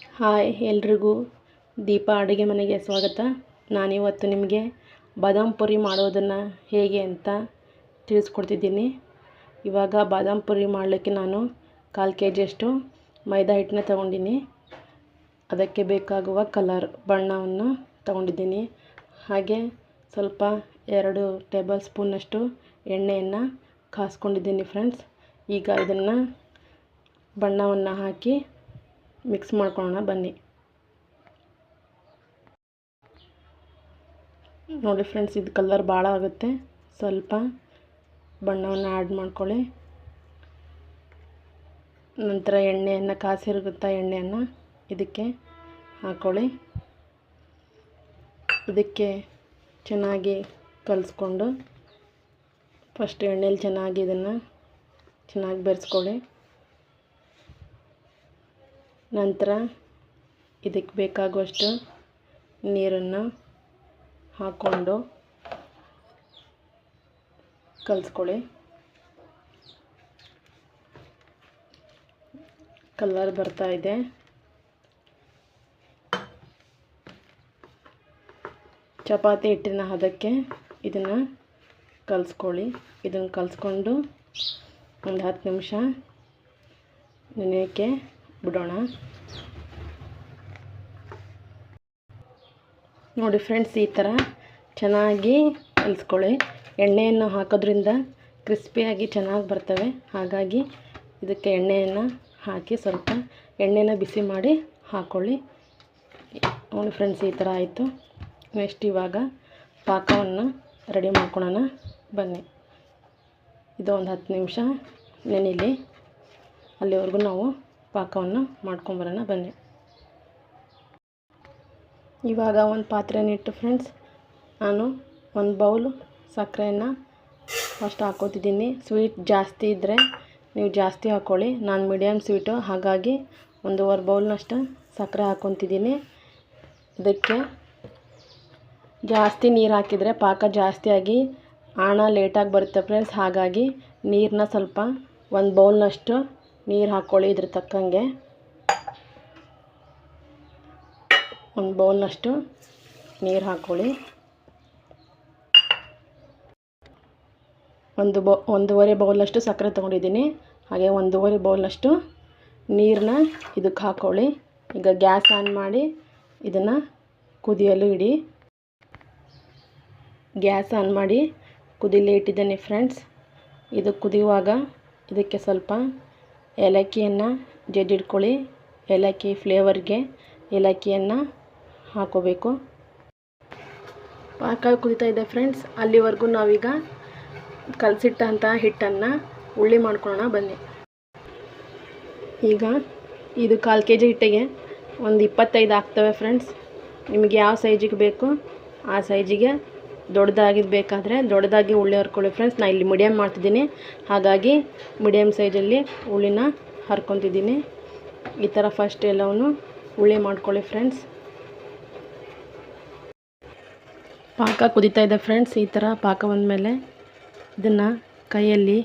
Hi ಎಲ್ರಿಗೂ. ದೀಪ ಅಡುಗೆ ಮನೆಗೆ ಸ್ವಾಗತ. ನಾನಿವತ್ತು ನಿಮಗೆ ಬಾದಾಮ್ ಪುರಿ ಮಾಡೋದನ್ನು ಹೇಗೆ ಅಂತ ತಿಳಿಸ್ಕೊಡ್ತಿದ್ದೀನಿ. ಇವಾಗ ಬಾದಾಮ್ ಪುರಿ ಮಾಡಲಿಕ್ಕೆ ನಾನು ಕಾಲು ಕೆ ಜಿಯಷ್ಟು ಮೈದಾ ಹಿಟ್ಟನ್ನ ತಗೊಂಡಿನಿ. ಅದಕ್ಕೆ ಬೇಕಾಗುವ ಕಲರ್ ಬಣ್ಣವನ್ನು ತಗೊಂಡಿದ್ದೀನಿ. ಹಾಗೆ ಸ್ವಲ್ಪ ಎರಡು ಟೇಬಲ್ ಸ್ಪೂನಷ್ಟು ಎಣ್ಣೆಯನ್ನು ಕಾಸ್ಕೊಂಡಿದ್ದೀನಿ ಫ್ರೆಂಡ್ಸ್. ಈಗ ಇದನ್ನು ಬಣ್ಣವನ್ನು ಹಾಕಿ ಮಿಕ್ಸ್ ಮಾಡ್ಕೊಳ್ಳೋಣ, ಬನ್ನಿ. ನೋಡಿ ಫ್ರೆಂಡ್ಸ್, ಇದು ಕಲರ್ ಭಾಳ ಆಗುತ್ತೆ. ಸ್ವಲ್ಪ ಬಣ್ಣವನ್ನು ಆ್ಯಡ್ ಮಾಡ್ಕೊಳ್ಳಿ. ನಂತರ ಎಣ್ಣೆಯನ್ನು ಕಾಸಿರುತ್ತಾ ಎಣ್ಣೆಯನ್ನು ಇದಕ್ಕೆ ಹಾಕ್ಕೊಳ್ಳಿ ಇದಕ್ಕೆ ಚೆನ್ನಾಗಿ ಕಲಿಸ್ಕೊಂಡು ಫಸ್ಟ್ ಎಣ್ಣೆಲಿ ಚೆನ್ನಾಗಿ ಇದನ್ನು ಚೆನ್ನಾಗಿ ಬೆರೆಸ್ಕೊಳ್ಳಿ. ನಂತರ ಇದಕ್ಕೆ ಬೇಕಾಗುವಷ್ಟು ನೀರನ್ನು ಹಾಕ್ಕೊಂಡು ಕಲಿಸ್ಕೊಳ್ಳಿ. ಕಲರ್ ಬರ್ತಾ ಇದೆ. ಚಪಾತಿ ಹಿಟ್ಟಿನ ಹದಕ್ಕೆ ಇದನ್ನು ಕಲಿಸ್ಕೊಳ್ಳಿ. ಇದನ್ನು ಕಲಿಸ್ಕೊಂಡು ಒಂದು ಹತ್ತು ನಿಮಿಷ ನೆನೆಯೋಕ್ಕೆ ಬಿಡೋಣ. ನೋಡಿ ಫ್ರೆಂಡ್ಸ್ ಈ ಥರ ಚೆನ್ನಾಗಿ ಕಲಿಸ್ಕೊಳ್ಳಿ. ಎಣ್ಣೆಯನ್ನು ಹಾಕೋದ್ರಿಂದ ಕ್ರಿಸ್ಪಿಯಾಗಿ ಚೆನ್ನಾಗಿ ಬರ್ತವೆ. ಹಾಗಾಗಿ ಇದಕ್ಕೆ ಎಣ್ಣೆಯನ್ನು ಹಾಕಿ ಸ್ವಲ್ಪ ಎಣ್ಣೆನ ಬಿಸಿ ಮಾಡಿ ಹಾಕ್ಕೊಳ್ಳಿ ನೋಡಿ ಫ್ರೆಂಡ್ಸ್ ಈ ಥರ ಆಯಿತು. ನೆಕ್ಸ್ಟ್ ಇವಾಗ ಪಾಕವನ್ನು ರೆಡಿ ಮಾಡ್ಕೊಳ್ಳೋಣ ಬನ್ನಿ. ಇದು ಒಂದು ಹತ್ತು ನಿಮಿಷ ನೆನಿಲಿ. ಅಲ್ಲಿವರೆಗೂ ನಾವು ಪಾಕವನ್ನು ಮಾಡ್ಕೊಂಬರೋಣ ಬನ್ನಿ. ಇವಾಗ ಒಂದು ಪಾತ್ರೆನಿಟ್ಟು ಫ್ರೆಂಡ್ಸ್ ನಾನು ಒಂದು ಬೌಲು ಸಕ್ಕರೆಯನ್ನು ಫಸ್ಟ್ ಹಾಕೋತಿದ್ದೀನಿ. ಸ್ವೀಟ್ ಜಾಸ್ತಿ ಇದ್ದರೆ ನೀವು ಜಾಸ್ತಿ ಹಾಕ್ಕೊಳ್ಳಿ ನಾನು ಮೀಡಿಯಮ್ ಸ್ವೀಟು ಹಾಗಾಗಿ ಒಂದೂವರೆ ಬೌಲ್ನಷ್ಟು ಸಕ್ಕರೆ ಹಾಕ್ಕೊತಿದ್ದೀನಿ ಇದಕ್ಕೆ ಜಾಸ್ತಿ ನೀರು ಹಾಕಿದರೆ ಪಾಕ ಜಾಸ್ತಿಯಾಗಿ ಹಣ ಲೇಟಾಗಿ ಬರುತ್ತೆ ಫ್ರೆಂಡ್ಸ್ ಹಾಗಾಗಿ ನೀರನ್ನ ಸ್ವಲ್ಪ ಒಂದು ಬೌಲ್ನಷ್ಟು ನೀರು ಹಾಕ್ಕೊಳ್ಳಿ ಇದ್ರ ತಕ್ಕಂಗೆ. ಒಂದು ಬೌಲ್ನಷ್ಟು ನೀರು ಹಾಕ್ಕೊಳ್ಳಿ ಒಂದು ಬೌ, ಒಂದೂವರೆ ಬೌಲ್ನಷ್ಟು ಸಕ್ಕರೆ ತೊಗೊಂಡಿದ್ದೀನಿ. ಹಾಗೆ ಒಂದೂವರೆ ಬೌಲ್ನಷ್ಟು ನೀರನ್ನ ಇದಕ್ಕೆ ಹಾಕ್ಕೊಳ್ಳಿ ಈಗ ಗ್ಯಾಸ್ ಆನ್ ಮಾಡಿ ಇದನ್ನು ಕುದಿಯಲು ಇಡಿ. ಗ್ಯಾಸ್ ಆನ್ ಮಾಡಿ ಕುದಿಲಿ ಇಟ್ಟಿದ್ದೀನಿ ಫ್ರೆಂಡ್ಸ್. ಇದು ಕುದಿಯುವಾಗ ಇದಕ್ಕೆ ಸ್ವಲ್ಪ ಏಲಕ್ಕಿಯನ್ನು ಜಜ್ಜಿಡ್ಕೊಳ್ಳಿ ಏಲಕ್ಕಿ ಫ್ಲೇವರ್ಗೆ ಏಲಕ್ಕಿಯನ್ನು ಹಾಕೋಬೇಕು. ಪಾಕ ಕುದಿತಾ ಇದೆ ಫ್ರೆಂಡ್ಸ್. ಅಲ್ಲಿವರೆಗೂ ನಾವೀಗ ಕಲಸಿಟ್ಟಂಥ ಹಿಟ್ಟನ್ನು ಉಳ್ಳಿ ಮಾಡ್ಕೊಳ್ಳೋಣ. ಬನ್ನಿ. ಈಗ ಇದು ಕಾಲು ಕೆ ಜಿ ಹಿಟ್ಟಿಗೆ ಒಂದು ಇಪ್ಪತ್ತೈದು ಆಗ್ತವೆ ಫ್ರೆಂಡ್ಸ್. ನಿಮಗೆ ಯಾವ ಸೈಜಿಗೆ ಬೇಕು ಆ ಸೈಜಿಗೆ ದೊಡ್ಡದಾಗಿದ್ದು ಬೇಕಾದರೆ ದೊಡ್ಡದಾಗಿ ಉಳ್ಳಿ ಹರ್ಕೊಳ್ಳಿ ಫ್ರೆಂಡ್ಸ್ ನಾನು ಇಲ್ಲಿ ಮೀಡಿಯಮ್ ಮಾಡ್ತಿದ್ದೀನಿ. ಹಾಗಾಗಿ ಮೀಡಿಯಮ್ ಸೈಜಲ್ಲಿ ಉಳ್ಳಿನ ಹರ್ಕೊತಿದ್ದೀನಿ. ಈ ಥರ ಫಸ್ಟ್ ಎಲ್ಲವನ್ನು ಉಳ್ಳಿ ಮಾಡ್ಕೊಳ್ಳಿ ಫ್ರೆಂಡ್ಸ್ ಪಾಕ ಕುದೀತಾ ಇದೆ ಫ್ರೆಂಡ್ಸ್ ಈ ಥರ ಪಾಕ ಬಂದಮೇಲೆ ಇದನ್ನು ಕೈಯಲ್ಲಿ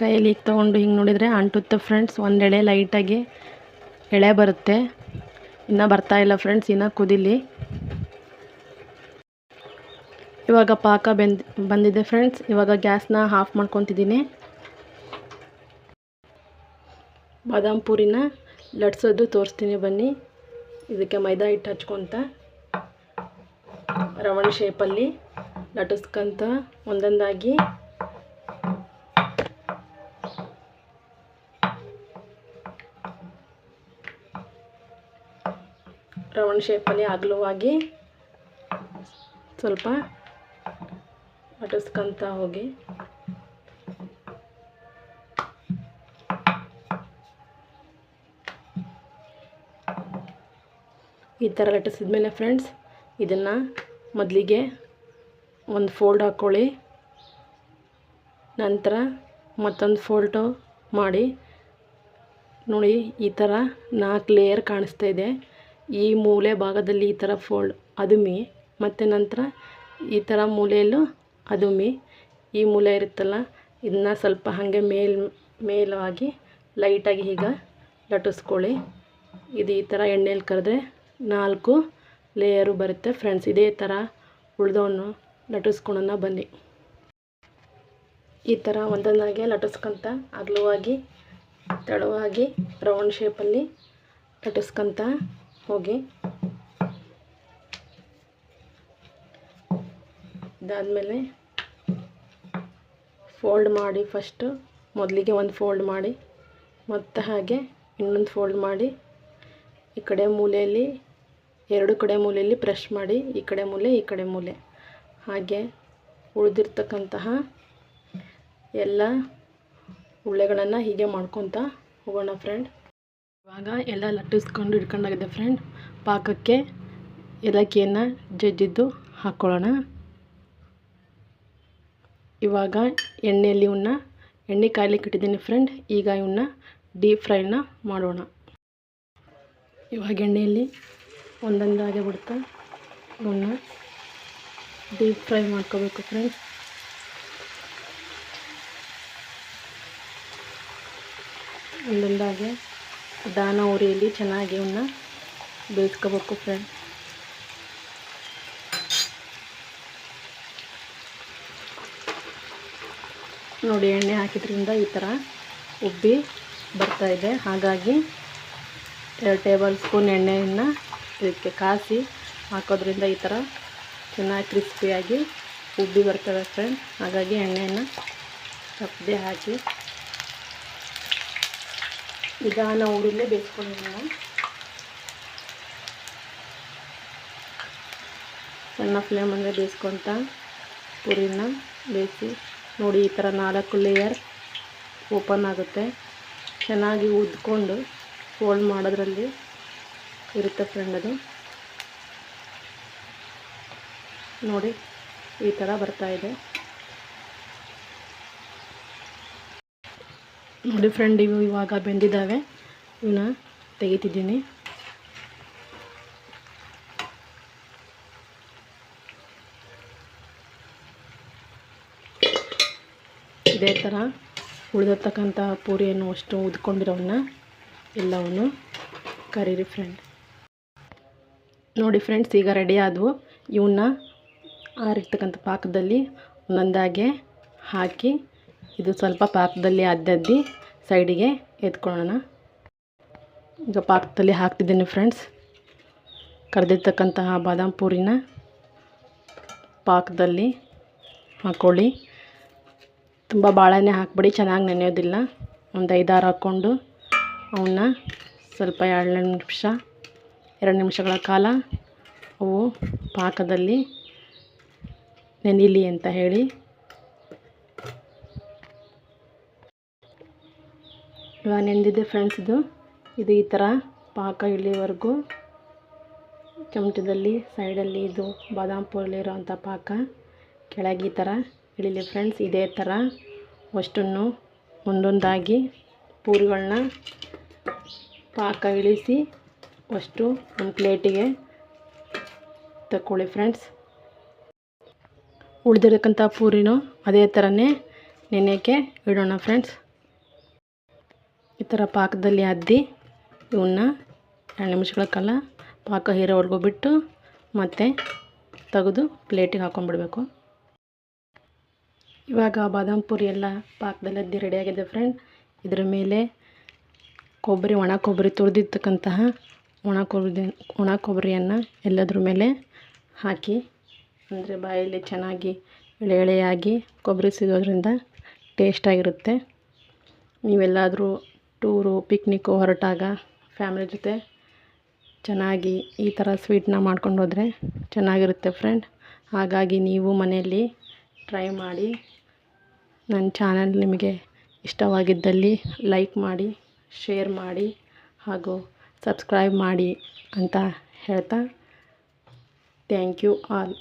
ಕೈಯಲ್ಲಿ ಈಗ ತೊಗೊಂಡು ಹಿಂಗೆ ನೋಡಿದರೆ ಅಂಟುತ್ತೆ ಫ್ರೆಂಡ್ಸ್ ಒಂದೆಳೆ ಲೈಟಾಗಿ ಎಳೆ ಬರುತ್ತೆ. ಇನ್ನೂ ಬರ್ತಾಯಿಲ್ಲ ಫ್ರೆಂಡ್ಸ್ ಇನ್ನೂ ಕುದಿಲಿ. ಇವಾಗ ಪಾಕ ಬೆಂದ್, ಬಂದಿದೆ ಫ್ರೆಂಡ್ಸ್ ಇವಾಗ ಗ್ಯಾಸ್ನ ಆಫ್ ಮಾಡ್ಕೊತಿದ್ದೀನಿ. ಬಾದಾಮ್ ಪೂರಿನ ಲಟ್ಸೋದು ತೋರಿಸ್ತೀನಿ ಬನ್ನಿ. ಇದಕ್ಕೆ ಮೈದಾ ಹಿಟ್ಟು ಹಚ್ಕೊತ. ರವಣ ಶೇಪಲ್ಲಿ ಲಟಿಸ್ಕೊಂತ ಒಂದೊಂದಾಗಿ. ರವಣ ಶೇಪಲ್ಲಿ ಅಗಲವಾಗಿ ಸ್ವಲ್ಪ ಲಟಿಸ್ಕೊಂತ ಹೋಗಿ. ಈ ಥರ ಲಟ್ಟಿಸಿದ ಫ್ರೆಂಡ್ಸ್ ಇದನ್ನು ಮೊದಲಿಗೆ ಒಂದು ಫೋಲ್ಡ್ ಹಾಕ್ಕೊಳ್ಳಿ ನಂತರ ಮತ್ತೊಂದು ಫೋಲ್ಟು ಮಾಡಿ. ನೋಡಿ, ಈ ಥರ ನಾಲ್ಕು ಲೇಯರ್ ಕಾಣಿಸ್ತಾ ಇದೆ. ಈ ಮೂಲೆ ಭಾಗದಲ್ಲಿ ಈ ಥರ ಫೋಲ್ಡ್ ಅದುಮಿ ಮತ್ತು ನಂತರ ಈ ಥರ ಮೂಲೆಯಲ್ಲೂ ಅದುಮಿ ಈ ಮೂಲೆ ಇರುತ್ತಲ್ಲ, ಇದನ್ನ ಸ್ವಲ್ಪ ಹಾಗೆ ಮೇಲ್ ಮೇಲವಾಗಿ ಲೈಟಾಗಿ ಈಗ ಲಟ್ಟಿಸ್ಕೊಳ್ಳಿ. ಇದು ಈ ಥರ ಎಣ್ಣೆಲಿ ಕರೆದ್ರೆ ನಾಲ್ಕು ಲೇಯರು ಬರುತ್ತೆ ಫ್ರೆಂಡ್ಸ್. ಇದೇ ಥರ ಉಳ್ದವನ್ನು ಲಟ್ಟಿಸ್ಕೊಳೋಣ ಬನ್ನಿ. ಈ ಥರ ಒಂದೊಂದಾಗೆ ಲಟಿಸ್ಕೊಂತ ಅಗಲವಾಗಿ ತೆಳುವಾಗಿ ರೌಂಡ್ ಶೇಪಲ್ಲಿ ಲಟಿಸ್ಕೊಂತ ಹೋಗಿ. ಇದಾದಮೇಲೆ ಫೋಲ್ಡ್ ಮಾಡಿ ಫಸ್ಟು ಮೊದಲಿಗೆ ಒಂದು ಫೋಲ್ಡ್ ಮಾಡಿ, ಮತ್ತು ಹಾಗೆ ಇನ್ನೊಂದು ಫೋಲ್ಡ್ ಮಾಡಿ, ಈ ಕಡೆ ಮೂಲೆಯಲ್ಲಿ ಎರಡು ಕಡೆ ಮೂಲೆಯಲ್ಲಿ ಪ್ರೆಶ್ ಮಾಡಿ, ಈ ಕಡೆ ಮೂಲೆ, ಈ ಕಡೆ ಮೂಲೆ. ಹಾಗೆ ಉಳಿದಿರ್ತಕ್ಕಂತಹ ಎಲ್ಲ ಉಳ್ಳೆಗಳನ್ನು ಹೀಗೆ ಮಾಡ್ಕೊತ ಹೋಗೋಣ ಫ್ರೆಂಡ್ ಇವಾಗ ಎಲ್ಲ ಲಟ್ಟಿಸ್ಕೊಂಡು ಇಟ್ಕೊಂಡಾಗಿದೆ ಫ್ರೆಂಡ್ ಪಾಕಕ್ಕೆ ಏಲಕ್ಕಿಯನ್ನು ಜಜ್ಜಿದ್ದು ಹಾಕ್ಕೊಳ್ಳೋಣ. ಇವಾಗ ಎಣ್ಣೆಯಲ್ಲಿ ಇವನ್ನ ಎಣ್ಣೆ ಕಾಯ್ಲಿಕ್ಕೆ ಇಟ್ಟಿದ್ದೀನಿ ಫ್ರೆಂಡ್ ಈಗ ಇವನ್ನ ಡೀಪ್ ಫ್ರೈನ ಮಾಡೋಣ. ಇವಾಗ ಎಣ್ಣೆಯಲ್ಲಿ ಒಂದೊಂದಾಗೆ ಬಿಡ್ತಾ ಇವನ್ನ ಡೀಪ್ ಫ್ರೈ ಮಾಡ್ಕೋಬೇಕು ಫ್ರೆಂಡ್ಸ್ ಒಂದೊಂದಾಗೆ ದಾನ ಉರಿಯಲ್ಲಿ ಚೆನ್ನಾಗಿ ಇವನ್ನ ಬೇಯಿಸ್ಕೋಬೇಕು ಫ್ರೆಂಡ್ ನೋಡಿ ಎಣ್ಣೆ ಹಾಕಿದ್ರಿಂದ ಈ ಥರ ಉಬ್ಬಿ ಬರ್ತಾಯಿದೆ ಹಾಗಾಗಿ ಎರಡು ಟೇಬಲ್ ಸ್ಪೂನ್ ಎಣ್ಣೆಯನ್ನು ಇದಕ್ಕೆ ಕಾಸಿ ಹಾಕೋದ್ರಿಂದ ಈ ಥರ ಚೆನ್ನಾಗಿ ಕ್ರಿಸ್ಪಿಯಾಗಿ ಉಬ್ಬಿ ಬರ್ತವೆ ಫ್ರೆಂಡ್ ಹಾಗಾಗಿ ಎಣ್ಣೆಯನ್ನು ತಪ್ಪದೆ ಹಾಕಿ. ನಿಧಾನ ಊರಲ್ಲೇ ಬೇಯಿಸ್ಕೊಂಡಿದ್ದೀನಿ ಸಣ್ಣ ಫ್ಲೇಮ್ ಅಂದರೆ ಬೇಯಿಸ್ಕೊತ ಪುರಿನ ಬೇಯಿಸಿ ನೋಡಿ, ಈ ಥರ ನಾಲ್ಕು ಲೇಯರ್ ಓಪನ್ ಆಗುತ್ತೆ. ಚೆನ್ನಾಗಿ ಉದ್ಕೊಂಡು ಫೋಲ್ಡ್ ಮಾಡೋದ್ರಲ್ಲಿ ಇರುತ್ತೆ ಫ್ರೆಂಡ್ ಅದು. ನೋಡಿ, ಈ ಥರ ಇದೆ. ನೋಡಿ ಫ್ರೆಂಡ್ ಇವು ಇವಾಗ ಬೆಂದಿದ್ದಾವೆ. ಇವನ್ನ ತೆಗಿತಿದ್ದೀನಿ. ಇದೇ ಥರ ಉಳಿದಿರ್ತಕ್ಕಂಥ ಪೂರಿಯನ್ನು ಅಷ್ಟು ಉದ್ಕೊಂಡಿರೋವನ್ನ ಎಲ್ಲವನ್ನು ಕರೀರಿ ಫ್ರೆಂಡ್ ನೋಡಿ ಫ್ರೆಂಡ್ಸ್ ಈಗ ರೆಡಿ ಆದವು. ಇವನ್ನ ಆರಿರ್ತಕ್ಕಂಥ ಪಾಕದಲ್ಲಿ ಒಂದೊಂದಾಗೆ ಹಾಕಿ ಇದು ಸ್ವಲ್ಪ ಪಾಕದಲ್ಲಿ ಅದ್ದದ್ದಿ ಸೈಡಿಗೆ ಎತ್ಕೊಳ್ಳೋಣ. ಈಗ ಪಾಕದಲ್ಲಿ ಹಾಕ್ತಿದ್ದೀನಿ ಫ್ರೆಂಡ್ಸ್ ಕರೆದಿರ್ತಕ್ಕಂತಹ ಬಾದಾಮ್ ಪೂರಿನ ಪಾಕದಲ್ಲಿ ಹಾಕ್ಕೊಳ್ಳಿ ತುಂಬ ಭಾಳನೇ ಹಾಕ್ಬಿಡಿ, ಚೆನ್ನಾಗಿ ನೆನೆಯೋದಿಲ್ಲ. ಒಂದು ಐದಾರು ಹಾಕ್ಕೊಂಡು ಅವನ್ನ ಸ್ವಲ್ಪ ಎರಡು ನಿಮಿಷ, ಎರಡು ನಿಮಿಷಗಳ ಕಾಲ ಅವು ಪಾಕದಲ್ಲಿ ನೆನಿಲಿ ಅಂತ ಹೇಳಿ. ಇವಾಗ ನೆಂದಿದ್ದೆ ಫ್ರೆಂಡ್ಸ್ ಇದು. ಇದು ಈ ಥರ ಪಾಕ ಇಳಿಯೋವರೆಗೂ ಚಮಚದಲ್ಲಿ ಸೈಡಲ್ಲಿ ಇದು ಬಾದಾಮ್ ಪೂರಲ್ಲಿರೋವಂಥ ಪಾಕ. ಕೆಳಗೆ ಈ ಥರ ಇಳಿಲಿ ಫ್ರೆಂಡ್ಸ್ ಇದೇ ಥರ ಅಷ್ಟನ್ನು ಒಂದೊಂದಾಗಿ ಪೂರಿಗಳನ್ನ ಪಾಕ ಇಳಿಸಿ ಅಷ್ಟು ಒಂದು ಪ್ಲೇಟಿಗೆ ತಗೊಳ್ಳಿ ಫ್ರೆಂಡ್ಸ್ ಉಳಿದಿರಕ್ಕಂಥ ಪೂರಿನೂ ಅದೇ ಥರನೇ ನೆನೆಯೋಕ್ಕೆ ಇಡೋಣ ಫ್ರೆಂಡ್ಸ್ ಈ ಥರ ಪಾಕದಲ್ಲಿ ಅದ್ದಿ ಇವನ್ನ ಎರಡು ನಿಮಿಷಗಳ ಕಾಲ ಪಾಕ ಹೀರೋವರೆಗೂ ಬಿಟ್ಟು ಮತ್ತೆ ತೆಗೆದು ಪ್ಲೇಟಿಗೆ ಹಾಕೊಂಡ್ಬಿಡ್ಬೇಕು. ಇವಾಗ ಬಾದಾಮ್ ಪುರಿ ಎಲ್ಲ ಪಾಕದಲ್ಲಿ ಅದ್ದಿ ರೆಡಿಯಾಗಿದೆ ಫ್ರೆಂಡ್ ಇದರ ಮೇಲೆ ಕೊಬ್ಬರಿ, ಒಣ ಕೊಬ್ಬರಿ ತುರಿದಿರ್ತಕ್ಕಂತಹ ಒಣ ಕೊಬ್ಬರಿ, ಒಣ ಕೊಬ್ಬರಿಯನ್ನು ಎಲ್ಲದ್ರ ಮೇಲೆ ಹಾಕಿ, ಅಂದರೆ ಬಾಯಲ್ಲಿ ಚೆನ್ನಾಗಿ ಎಳೆ ಎಳೆಯಾಗಿ ಕೊಬ್ಬರಿ ಸಿಗೋದ್ರಿಂದ ಟೇಸ್ಟಾಗಿರುತ್ತೆ ನೀವೆಲ್ಲಾದರೂ ಟೂರು ಪಿಕ್ನಿಕ್ಕು ಹೊರಟಾಗ ಫ್ಯಾಮಿಲಿ ಜೊತೆ ಚೆನ್ನಾಗಿ ಈ ಥರ ಸ್ವೀಟ್ನ ಮಾಡ್ಕೊಂಡು ಹೋದರೆ ಚೆನ್ನಾಗಿರುತ್ತೆ ಫ್ರೆಂಡ್ ಹಾಗಾಗಿ ನೀವು ಮನೆಯಲ್ಲಿ ಟ್ರೈ ಮಾಡಿ ನನ್ನ ಚಾನಲ್ ನಿಮಗೆ ಇಷ್ಟವಾಗಿದ್ದಲ್ಲಿ ಲೈಕ್ ಮಾಡಿ, ಶೇರ್ ಮಾಡಿ ಹಾಗೂ ಸಬ್ಸ್ಕ್ರೈಬ್ ಮಾಡಿ ಅಂತ ಹೇಳ್ತಾ ಥ್ಯಾಂಕ್ ಯು ಆಲ್